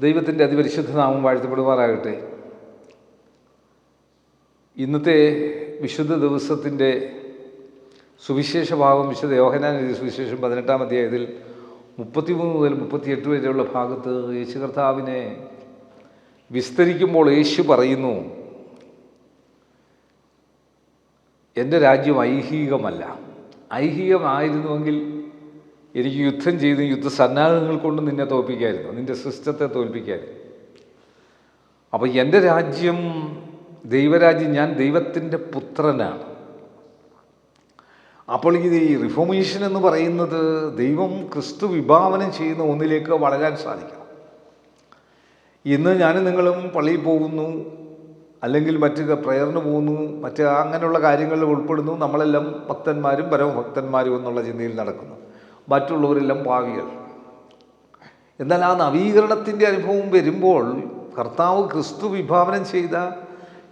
ദൈവത്തിന്റെ അതിപരിശുദ്ധ നാമം വാഴ്ത്തപ്പെടുമാറാകട്ടെ. ഇന്നത്തെ വിശുദ്ധ ദിവസത്തിന്റെ സുവിശേഷ ഭാഗം വിശുദ്ധ യോഹനാൻ എഴുതിയ സുവിശേഷം പതിനെട്ടാം അധ്യായത്തിൽ മുപ്പത്തിമൂന്ന് മുതൽ മുപ്പത്തിയെട്ട് വരെയുള്ള ഭാഗത്ത് യേശു കർത്താവിനെ വിസ്തരിക്കുമ്പോൾ യേശു പറയുന്നു എന്റെ രാജ്യം ഐഹികമല്ല. ഐഹികമായിരുന്നുവെങ്കിൽ എനിക്ക് യുദ്ധം ചെയ്ത് യുദ്ധസന്നാഹങ്ങൾ കൊണ്ട് നിന്നെ തോൽപ്പിക്കായിരുന്നു. നിന്റെ സിസ്റ്റത്തെ തോൽപ്പിക്കായിരുന്നു. അപ്പോൾ എന്റെ രാജ്യം ദൈവരാജ്യം ഞാൻ ദൈവത്തിന്റെ പുത്രനാണ്. അപ്പോൾ ഈ റിഫോമേഷൻ എന്ന് പറയുന്നത് ദൈവം ക്രിസ്തു വിഭാവനം ചെയ്യുന്ന ഒന്നിലേക്ക് വളരാൻ സാധിക്കണം. ഇന്ന് ഞാനും നിങ്ങളും പള്ളിയിൽ പോകുന്നു അല്ലെങ്കിൽ മറ്റ് പ്രയറിന് പോകുന്നു മറ്റ് അങ്ങനെയുള്ള കാര്യങ്ങളിൽ ഉൾപ്പെടുന്നു നമ്മളെല്ലാം ഭക്തന്മാരും പരമഭക്തന്മാരും എന്നുള്ള ചിന്തയിൽ നടക്കുന്നു. മറ്റുള്ളവരെല്ലാം പാവികൾ എന്നാൽ ആ നവീകരണത്തിന്റെ അനുഭവം വരുമ്പോൾ കർത്താവ് ക്രിസ്തു വിഭാവനം ചെയ്ത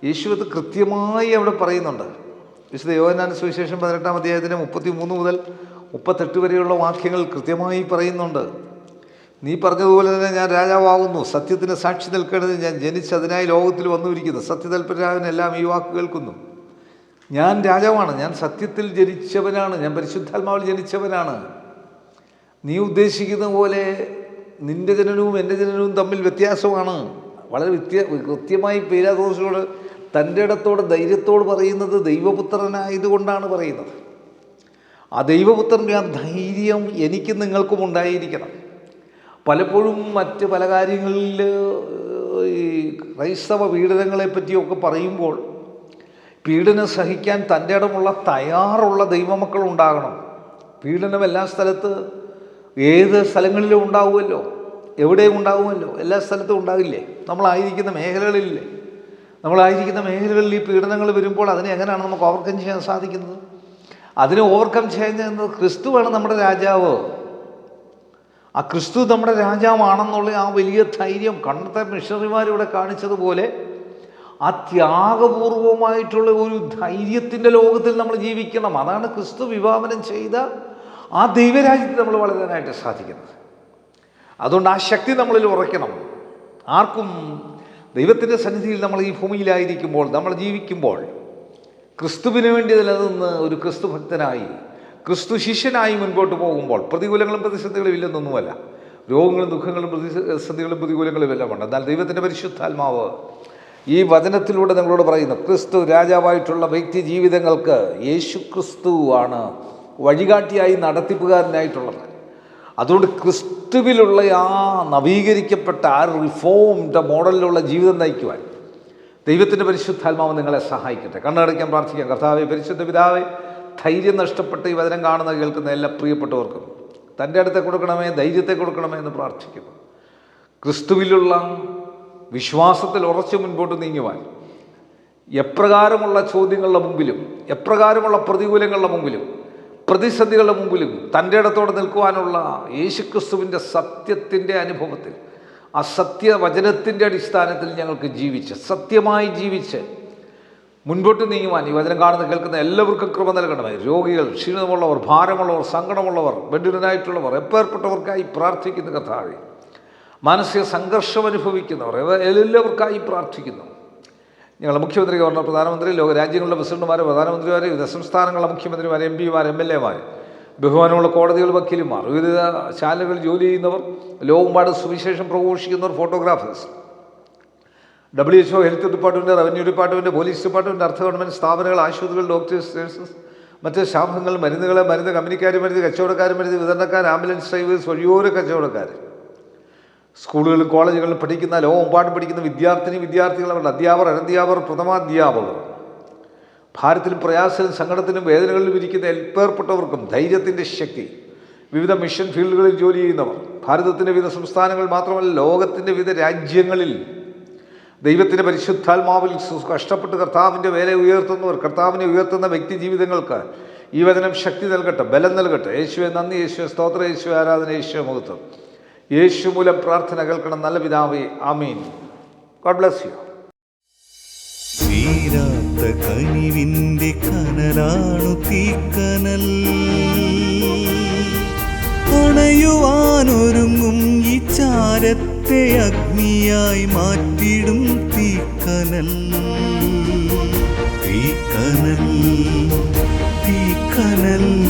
യേശു അത് കൃത്യമായി അവിടെ പറയുന്നുണ്ട്. വിശുദ്ധ യോഹനാന സുവിശേഷം പതിനെട്ടാം അധ്യായത്തിന് മുപ്പത്തി മൂന്ന് മുതൽ മുപ്പത്തെട്ട് വരെയുള്ള വാക്യങ്ങൾ കൃത്യമായി പറയുന്നുണ്ട്. നീ പറഞ്ഞതുപോലെ തന്നെ ഞാൻ രാജാവാകുന്നു. സത്യത്തിന് സാക്ഷി നിൽക്കേണ്ടത് ഞാൻ ജനിച്ച് അതിനായി ലോകത്തിൽ വന്നുമിരിക്കുന്നു. സത്യതൽപരാവിനെല്ലാം ഈ വാക്ക് കേൾക്കുന്നു. ഞാൻ രാജാവാണ്. ഞാൻ സത്യത്തിൽ ജനിച്ചവനാണ്. ഞാൻ പരിശുദ്ധാത്മാവിൽ ജനിച്ചവനാണ്. നീ ഉദ്ദേശിക്കുന്ന പോലെ നിന്റെ ജനനവും എന്റെ ജനനവും തമ്മിൽ വ്യത്യാസമാണ്. വളരെ വ്യത്യ കൃത്യമായി പീരാദോസിനോട് തന്റെ ഇടത്തോട് ധൈര്യത്തോട് പറയുന്നത് ദൈവപുത്രനായതുകൊണ്ടാണ് പറയുന്നത്. ആ ദൈവപുത്രന്റെ ആ ധൈര്യം എനിക്കും നിങ്ങൾക്കും ഉണ്ടായിരിക്കണം. പലപ്പോഴും മറ്റ് പല കാര്യങ്ങളിൽ ഈ ക്രൈസ്തവ പീഡനങ്ങളെ പറ്റിയൊക്കെ പറയുമ്പോൾ പീഡനം സഹിക്കാൻ തന്റെ ഇടമുള്ള തയ്യാറുള്ള ദൈവമക്കൾ ഉണ്ടാകണം. പീഡനം എല്ലാ സ്ഥലത്ത് ഏത് സ്ഥലങ്ങളിലും ഉണ്ടാവുമല്ലോ എവിടെയും ഉണ്ടാവുമല്ലോ എല്ലാ സ്ഥലത്തും ഉണ്ടാവില്ലേ? നമ്മളായിരിക്കുന്ന മേഖലകളിലില്ലേ? നമ്മളായിരിക്കുന്ന മേഖലകളിൽ ഈ പീഡനങ്ങൾ വരുമ്പോൾ അതിനെ എങ്ങനെയാണ് നമുക്ക് ഓവർകം ചെയ്യാൻ സാധിക്കുന്നത്? അതിനെ ഓവർകം ചെയ്യുന്നത് ക്രിസ്തുവാണ് നമ്മുടെ രാജാവ്. ആ ക്രിസ്തു നമ്മുടെ രാജാവാണെന്നുള്ള ആ വലിയ ധൈര്യം കണ്ടത്തെ മിഷണറിമാരിവിടെ കാണിച്ചതുപോലെ ആ ത്യാഗപൂർവമായിട്ടുള്ള ഒരു ധൈര്യത്തിന്റെ ലോകത്തിൽ നമ്മൾ ജീവിക്കണം. അതാണ് ക്രിസ്തു വിഭാവനം ചെയ്ത ആ ദൈവരാജ്യത്തിൽ നമ്മൾ വളരാനായിട്ട് സാധിക്കുന്നത്. അതുകൊണ്ട് ആ ശക്തി നമ്മളിൽ ഉറയ്ക്കണം. ആർക്കും ദൈവത്തിന്റെ സന്നിധിയിൽ നമ്മൾ ഈ ഭൂമിയിലായിരിക്കുമ്പോൾ നമ്മൾ ജീവിക്കുമ്പോൾ ക്രിസ്തുവിന് വേണ്ടി നിലനിന്ന് ഒരു ക്രിസ്തു ഭക്തനായി ക്രിസ്തു ശിഷ്യനായി മുൻപോട്ട് പോകുമ്പോൾ പ്രതികൂലങ്ങളും പ്രതിസന്ധികളും ഇല്ലെന്നൊന്നുമല്ല. രോഗങ്ങളും ദുഃഖങ്ങളും പ്രതിസന്ധികളും പ്രതികൂലങ്ങളും എല്ലാം ഉണ്ട്. എന്നാൽ ദൈവത്തിന്റെ പരിശുദ്ധാത്മാവ് ഈ വചനത്തിലൂടെ നിങ്ങളോട് പറയുന്നു ക്രിസ്തു രാജാവായിട്ടുള്ള വ്യക്തി ജീവിതങ്ങൾക്ക് യേശു ക്രിസ്തു ആണ് വഴികാട്ടിയായി നടത്തിപ്പുകാരനായിട്ടുള്ളത്. അതുകൊണ്ട് ക്രിസ്തുവിലുള്ള ആ നവീകരിക്കപ്പെട്ട ആ റിഫോംഡ് മോഡലിലുള്ള ജീവിതം നയിക്കുവാൻ ദൈവത്തിന്റെ പരിശുദ്ധാത്മാവ് നിങ്ങളെ സഹായിക്കട്ടെ. കണ്ണടയ്ക്കാൻ പ്രാർത്ഥിക്കാം. കർത്താവെ പരിശുദ്ധ പിതാവെ ധൈര്യം നഷ്ടപ്പെട്ട് ഈ വചനം കാണുന്ന കേൾക്കുന്ന എല്ലാ പ്രിയപ്പെട്ടവർക്കും തന്റെ അടുത്തെ കൊടുക്കണമേ ധൈര്യത്തെ കൊടുക്കണമേ എന്ന് പ്രാർത്ഥിക്കുന്നു. ക്രിസ്തുവിലുള്ള വിശ്വാസത്തിൽ ഉറച്ചു മുൻപോട്ട് നീങ്ങുവാൻ എപ്രകാരമുള്ള ചോദ്യങ്ങളുടെ മുമ്പിലും എപ്രകാരമുള്ള പ്രതികൂലങ്ങളുടെ മുമ്പിലും പ്രതിസന്ധികളുടെ മുമ്പിലും തന്റെ ഇടത്തോടെ നിൽക്കുവാനുള്ള യേശുക്രിസ്തുവിന്റെ സത്യത്തിന്റെ അനുഭവത്തിൽ ആ സത്യവചനത്തിന്റെ അടിസ്ഥാനത്തിൽ ഞങ്ങൾക്ക് ജീവിച്ച് സത്യമായി ജീവിച്ച് മുൻപോട്ട് നീങ്ങുവാൻ ഈ വചനം കാണുന്ന കേൾക്കുന്ന എല്ലാവർക്കും കൃപ നൽകണമേ. രോഗികൾ ക്ഷീണമുള്ളവർ ഭാരമുള്ളവർ സങ്കടമുള്ളവർ ബന്ധുരനായിട്ടുള്ളവർ എപ്പേർപ്പെട്ടവർക്കായി പ്രാർത്ഥിക്കുന്ന കഥാവി മാനസിക സംഘർഷം അനുഭവിക്കുന്നവർ എല്ലാവർക്കായി പ്രാർത്ഥിക്കുന്നു. ഞങ്ങളുടെ മുഖ്യമന്ത്രി ഗവർണർ പ്രധാനമന്ത്രി ലോക രാജ്യങ്ങളുടെ പ്രസിഡന്റുമാർ പ്രധാനമന്ത്രിമാർ വിവിധ സംസ്ഥാനങ്ങളുടെ മുഖ്യമന്ത്രിമാർ എം പിമാർ എം എൽ എമാർ ബഹുമാനമുള്ള കോടതികൾ വക്കീലുമാർ വിവിധ ശാലകളിൽ ജോലി ചെയ്യുന്നവർ ലോകമ്പാട് സുവിശേഷം പ്രഘോഷിക്കുന്നവർ photographers. W H O health department revenue department police department അർത്ഥ ഗവൺമെന്റ് സ്ഥാപനങ്ങൾ ആശുപത്രികൾ ഡോക്ടേഴ്സ് നഴ്സസ് മറ്റ് ശാഖങ്ങൾ മരുന്നുകൾ മരുന്ന് കമ്പനിക്കാർ മരുന്ന് കച്ചവടക്കാർ മരുന്ന് വിതരണക്കാർ ആംബുലൻസ് ഡ്രൈവേഴ്സ് വഴിയോര കച്ചവടക്കാർ സ്കൂളുകളിലും കോളേജുകളിലും പഠിക്കുന്ന ലോകമെമ്പാടും പഠിക്കുന്ന വിദ്യാർത്ഥിനി വിദ്യാർത്ഥികൾ അവരുടെ അധ്യാപകർ അനധ്യാപകർ പ്രഥമാധ്യാപകർ ഭാരത്തിലും പ്രയാസത്തിലും സങ്കടത്തിലും വേദനകളിലും ഇരിക്കുന്ന എൽപ്പേർപ്പെട്ടവർക്കും ധൈര്യത്തിന്റെ ശക്തി. വിവിധ മിഷൻ ഫീൽഡുകളിൽ ജോലി ചെയ്യുന്നവർ ഭാരതത്തിന്റെ വിവിധ സംസ്ഥാനങ്ങൾ മാത്രമല്ല ലോകത്തിന്റെ വിവിധ രാജ്യങ്ങളിൽ ദൈവത്തിന്റെ പരിശുദ്ധാത്മാവിൽ കഷ്ടപ്പെട്ട് കർത്താവിന്റെ വേല ഉയർത്തുന്നവർ കർത്താവിനെ ഉയർത്തുന്ന വ്യക്തി ജീവിതങ്ങൾക്ക് ഈ വചനം ശക്തി നൽകട്ടെ ബലം നൽകട്ടെ. യേശുവെ നന്ദി യേശുവെ സ്തോത്ര യേശു ആരാധന യേശുവെ മുഖത്വം യേശു മൂലം പ്രാർത്ഥന കേൾക്കണം. നല്ല പിതാവേ ആമീൻ. ഗോഡ് ബ്ലസ് യു തീരാത്ത കനിവിന്റെ കനലാണു തീക്കനൽ. അണയുവാനൊരുങ്ങും ഈ ചാരത്തെ അഗ്നിയായി മാറ്റിടും തീക്കനൽ. തീക്കനൽ തീക്കനൽ.